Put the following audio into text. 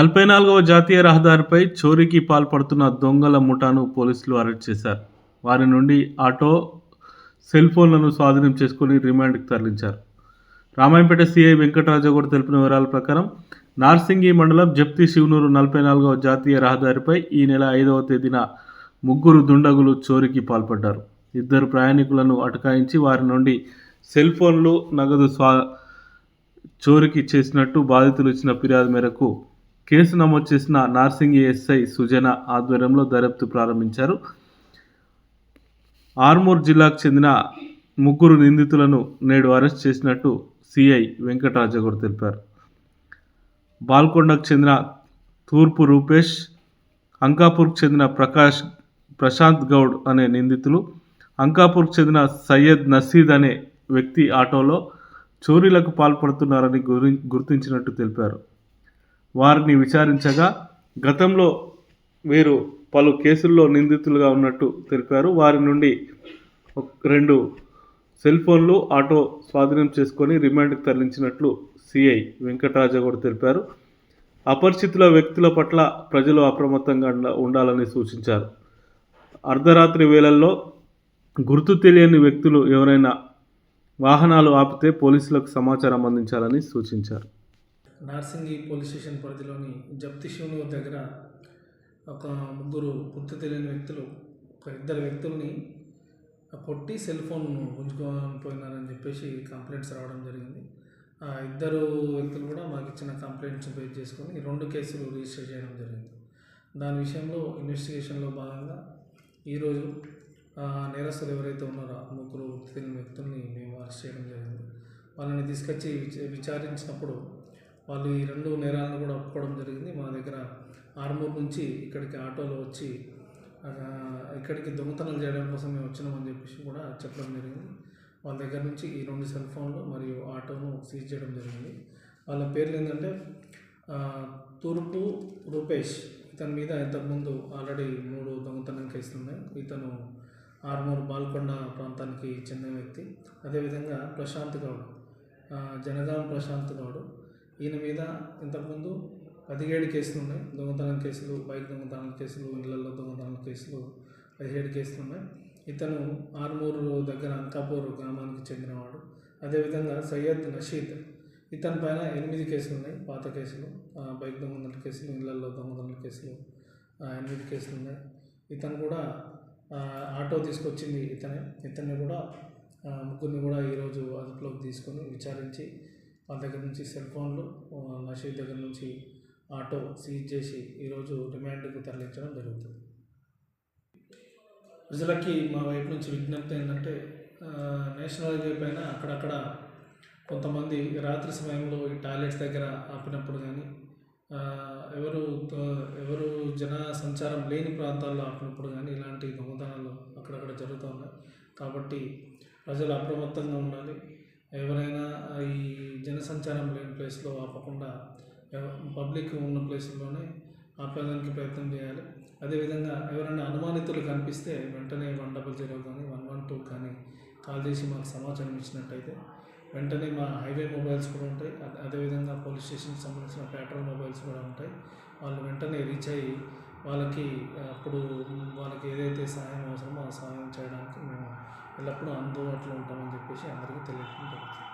నలభై నాలుగవ జాతీయ రహదారిపై చోరీకి పాల్పడుతున్న దొంగల ముఠాను పోలీసులు అరెస్ట్ చేశారు. వారి నుండి ఆటో సెల్ ఫోన్లను స్వాధీనం చేసుకుని రిమాండ్కి తరలించారు. రామాయంపేట సిఐ వెంకటరాజగౌడ్ తెలిపిన వివరాల ప్రకారం నార్సింగి మండలం జప్తి శివనూరు నలభై నాలుగవ జాతీయ రహదారిపై ఈ నెల ఐదవ తేదీన ముగ్గురు దుండగులు చోరీకి పాల్పడ్డారు. ఇద్దరు ప్రయాణికులను అటకాయించి వారి నుండి సెల్ ఫోన్లు నగదు స్వా చోరీకి చేసినట్టు బాధితులు ఇచ్చిన ఫిర్యాదు మేరకు కేసు నమోదు చేసిన నార్సింగ్ ఎస్ఐ సుజన ఆధ్వర్యంలో దర్యాప్తు ప్రారంభించారు. ఆర్మూర్ జిల్లాకు చెందిన ముగ్గురు నిందితులను నేడు అరెస్ట్ చేసినట్టు సిఐ వెంకటరాజగౌడ్ తెలిపారు. బాల్కొండకు చెందిన తూర్పు రూపేష్ అంకాపూర్కు చెందిన ప్రకాష్ ప్రశాంత్ గౌడ్ అనే నిందితులు అంకాపూర్కు చెందిన సయ్యద్ నసీద్ అనే వ్యక్తి ఆటోలో చోరీలకు పాల్పడుతున్నారని గురి గుర్తించినట్టు తెలిపారు. వారిని విచారించగా గతంలో వీరు పలు కేసుల్లో నిందితులుగా ఉన్నట్టు తెలిపారు. వారి నుండి ఒక- రెండు సెల్ ఫోన్లు ఆటో స్వాధీనం చేసుకొని రిమాండ్కి తరలించినట్లు సిఐ వెంకటరాజగౌడ్ తెలిపారు. అపరిచితుల వ్యక్తుల పట్ల ప్రజలు అప్రమత్తంగా ఉండాలని సూచించారు. అర్ధరాత్రి వేళల్లో గుర్తు తెలియని వ్యక్తులు ఎవరైనా వాహనాలు ఆపితే పోలీసులకు సమాచారం అందించాలని సూచించారు. నార్సింగి పోలీస్ స్టేషన్ పరిధిలోని జప్తి శివుని దగ్గర ఒక ముగ్గురు గుర్తు తెలియని వ్యక్తులు ఒక ఇద్దరు వ్యక్తుల్ని కొట్టి సెల్ ఫోన్ గుంజుకొని పోయినారని చెప్పేసి కంప్లైంట్స్ రావడం జరిగింది. ఆ ఇద్దరు వ్యక్తులు కూడా మాకు ఇచ్చిన కంప్లైంట్స్ బేస్ చేసుకొని రెండు కేసులు రిజిస్టర్ చేయడం జరిగింది. దాని విషయంలో ఇన్వెస్టిగేషన్లో భాగంగా ఈరోజు ఆ నేరస్తులు ఎవరైతే ఉన్నారో ముగ్గురు తెలియని వ్యక్తుల్ని మేము అరెస్ట్ చేయడం జరిగింది. వాళ్ళని తీసుకొచ్చి విచారించినప్పుడు వాళ్ళు ఈ రెండు నేరాలను కూడా ఒప్పుకోవడం జరిగింది. మా దగ్గర ఆర్మూర్ నుంచి ఇక్కడికి ఆటోలో వచ్చి ఇక్కడికి దొంగతనాలు చేయడం కోసం మేము వచ్చినామని చెప్పేసి కూడా చెప్పడం జరిగింది. వాళ్ళ దగ్గర నుంచి ఈ రెండు సెల్ ఫోన్లు మరియు ఆటోను సీజ్ చేయడం జరిగింది. వాళ్ళ పేర్లు ఏంటంటే తూర్పు రూపేష్. ఇతని మీద ఇంతకుముందు ఆల్రెడీ మూడు దొంగతనం కేసులు ఉన్నాయి ఇతను ఆర్మూర్ బాల్కొండ ప్రాంతానికి చెందిన వ్యక్తి. అదేవిధంగా ప్రశాంత్ గౌడ్ జనగాం ప్రశాంత్ గౌడ్ ఈయన మీద ఇంతకుముందు పదిహేడు కేసులు ఉన్నాయి దొంగతనం కేసులు బైక్ దొంగతనం కేసులు ఇళ్ళలో దొంగతనం కేసులు పదిహేడు కేసులు ఉన్నాయి ఇతను ఆర్మూరు దగ్గర అంకాపూర్ గ్రామానికి చెందినవాడు. అదేవిధంగా సయ్యద్ నషీద్ ఇతని పైన ఎనిమిది కేసులు ఉన్నాయి పాత కేసులు బైక్ దొంగతనాల కేసులు ఇళ్ళలో దొంగతనాల కేసులు ఎనిమిది కేసులు ఉన్నాయి ఇతను కూడా ఆటో తీసుకొచ్చింది ఇతనే. ఇతన్ని కూడా ముగ్గురిని కూడా ఈరోజు అదుపులోకి తీసుకొని విచారించి వాళ్ళ దగ్గర నుంచి సెల్ ఫోన్లు నషీద్ దగ్గర నుంచి ఆటో సీజ్ చేసి ఈరోజు రిమాండ్కు తరలించడం జరుగుతుంది. ప్రజలకి మా వైపు నుంచి విజ్ఞప్తి ఏంటంటే నేషనల్ హైవే పైన అక్కడక్కడ కొంతమంది రాత్రి సమయంలో ఈ టాయిలెట్స్ దగ్గర ఆపినప్పుడు కానీ ఎవరు ఎవరు జన సంచారం లేని ప్రాంతాల్లో ఆపినప్పుడు కానీ ఇలాంటి దొంగతనాలు అక్కడక్కడ జరుగుతూ ఉన్నాయి. కాబట్టి ప్రజలు అప్రమత్తంగా ఉండాలి. ఎవరైనా జనసంచారం లేని ప్లేస్లో ఆపకుండా పబ్లిక్ ఉన్న ప్లేస్లోనే ఆపేదానికి ప్రయత్నం చేయాలి. అదేవిధంగా ఎవరైనా అనుమానితులు కనిపిస్తే వెంటనే వన్ డబల్ జీరో కానీ వన్ వన్ టూ కానీ కాల్ చేసి మాకు సమాచారం ఇచ్చినట్టయితే వెంటనే మా హైవే మొబైల్స్ కూడా ఉంటాయి. అదే- అదేవిధంగా పోలీస్ స్టేషన్కి సంబంధించిన పెట్రోల్ మొబైల్స్ కూడా ఉంటాయి. వాళ్ళు వెంటనే రీచ్ అయ్యి వాళ్ళకి అప్పుడు వాళ్ళకి ఏదైతే సహాయం అవసరమో ఆ సహాయం చేయడానికి మేము ఎల్లప్పుడూ అందుబాటులో ఉంటామని చెప్పేసి అందరికీ తెలియకుండా జరుగుతుంది.